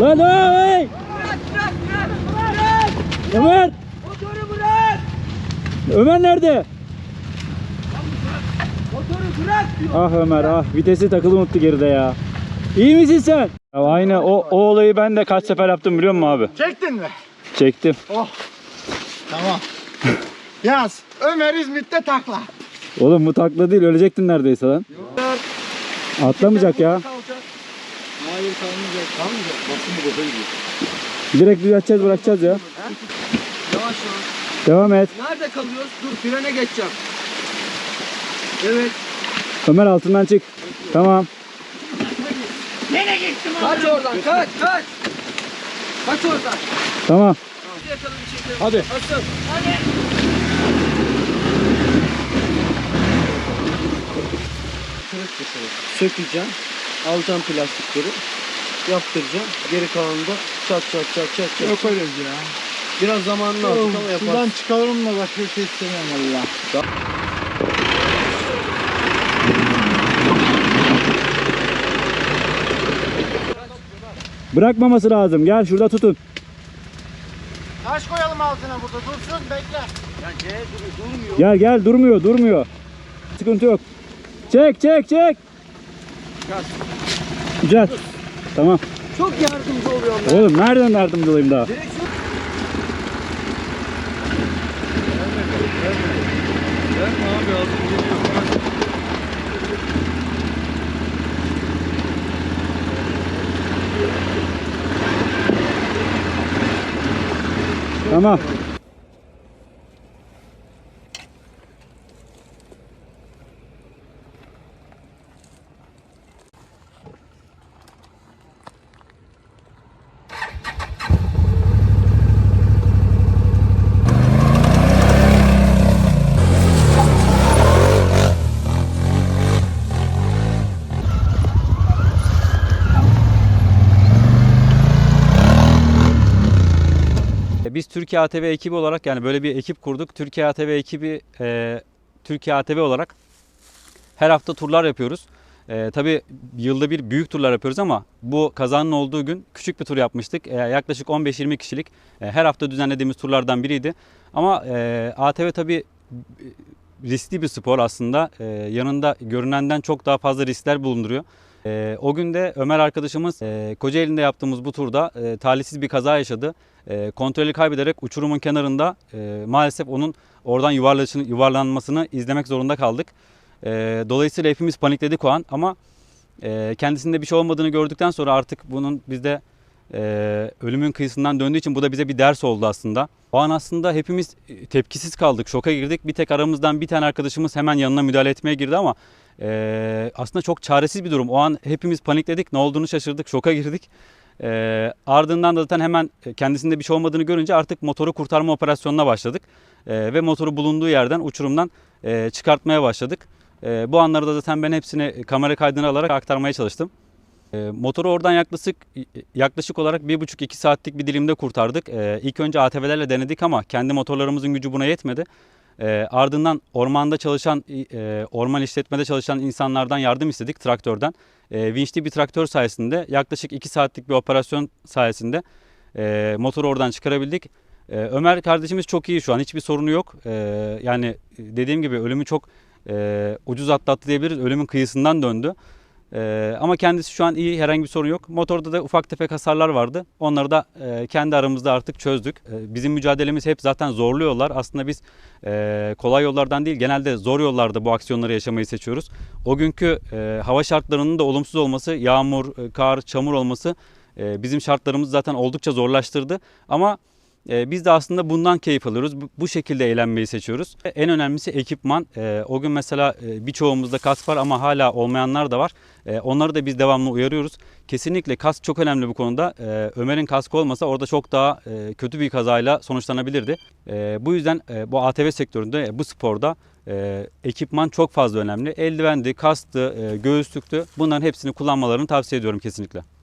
Lan hey! Ömer! Motoru bırak! Ömer nerede? Motoru bırak diyor. Ah Ömer ah vitesi takılı unuttu geride ya. İyi misin sen? Ya aynı o, o olayı ben de kaç sefer yaptım biliyor musun abi? Çektin mi? Çektim. Oh. Tamam. Yaz. Ömer İzmit'te takla. Oğlum bu takla değil ölecektin neredeyse lan. Atlamayacak ya. Hayır kalmayacak. Kalmayacak. Basın bu kadar gidiyor. Direkt düzelteceğiz bırakacağız ya. Yavaş yavaş. Devam et. Nerede kalıyoruz? Dur frene geçeceğim. Evet. Ömer altından çık. Tamam. Kaç oradan kaç kaç. Kaç oradan. Tamam. Yakalım. Hadi. Asıl. Dışarı. Sökeceğim. Alacağım plastikleri. Yaptıracağım. Geri kalanını da çat çat çat çat çat. Yok öyle ya. Biraz zamanını aldık ama Sudan yaparız. çıkarırım da başka bir şey istemiyorum valla. Bırakmaması lazım. Gel şurada tutun. Taş koyalım altına burada dursun bekle. Gel gel durmuyor durmuyor. Sıkıntı yok. Çek çek çek. Güzel. Tamam. Çok yardımcı oluyorum ben. Oğlum nereden yardımcı olayım daha? Direksiyon Tamam. Biz Türkiye ATV ekibi olarak yani böyle bir ekip kurduk. Türkiye ATV ekibi e, Türkiye ATV olarak her hafta turlar yapıyoruz. E, tabii yılda bir büyük turlar yapıyoruz ama bu kazanın olduğu gün küçük bir tur yapmıştık. E, yaklaşık 15-20 kişilik e, her hafta düzenlediğimiz turlardan biriydi. Ama e, ATV tabii e, riskli bir spor aslında. E, yanında görünenden çok daha fazla riskler bulunduruyor. E, o gün de Ömer arkadaşımız e, Kocaeli'nde yaptığımız bu turda e, talihsiz bir kaza yaşadı. E, kontrolü kaybederek uçurumun kenarında e, maalesef onun oradan yuvarlanmasını izlemek zorunda kaldık. E, dolayısıyla hepimiz panikledik o an ama e, kendisinde bir şey olmadığını gördükten sonra artık bunun bizde e, ölümün kıyısından döndüğü için bu da bize bir ders oldu aslında. O an aslında hepimiz e, tepkisiz kaldık, şoka girdik. Bir tek aramızdan bir tane arkadaşımız hemen yanına müdahale etmeye girdi ama e, aslında çok çaresiz bir durum. O an hepimiz panikledik, ne olduğunu şaşırdık, şoka girdik. E, ardından da zaten hemen kendisinde bir şey olmadığını görünce artık motoru kurtarma operasyonuna başladık. E, ve motoru bulunduğu yerden, uçurumdan e, çıkartmaya başladık. E, bu anları da zaten ben hepsini kamera kaydına alarak aktarmaya çalıştım. E, motoru oradan yaklaşık yaklaşık olarak 1,5-2 saatlik bir dilimde kurtardık. E, ilk önce ATV'lerle denedik ama kendi motorlarımızın gücü buna yetmedi. E, ardından ormanda çalışan, e, orman işletmede çalışan insanlardan yardım istedik traktörden. E, vinçli bir traktör sayesinde yaklaşık 2 saatlik bir operasyon sayesinde e, motoru oradan çıkarabildik. E, Ömer kardeşimiz çok iyi şu an hiçbir sorunu yok. E, yani dediğim gibi ölümü çok e, ucuz atlattı diyebiliriz. Ölümün kıyısından döndü. Ee, ama kendisi şu an iyi, herhangi bir sorun yok. Motorda da ufak tefek hasarlar vardı. Onları da e, kendi aramızda artık çözdük. E, bizim mücadelemiz hep zaten zorlu yollar. Aslında biz e, kolay yollardan değil, genelde zor yollarda bu aksiyonları yaşamayı seçiyoruz. O günkü e, hava şartlarının da olumsuz olması, yağmur, e, kar, çamur olması e, bizim şartlarımızı zaten oldukça zorlaştırdı. Ama e, biz de aslında bundan keyif alıyoruz. Bu, bu şekilde eğlenmeyi seçiyoruz. En önemlisi ekipman. E, o gün mesela e, birçoğumuzda kask var ama hala olmayanlar da var. E, onları da biz devamlı uyarıyoruz. Kesinlikle kask çok önemli bu konuda. E, Ömer'in kaskı olmasa orada çok daha e, kötü bir kazayla sonuçlanabilirdi. E, bu yüzden e, bu ATV sektöründe, e, bu sporda e, ekipman çok fazla önemli. Eldivendi, kasktı, e, göğüslüktü. Bunların hepsini kullanmalarını tavsiye ediyorum kesinlikle.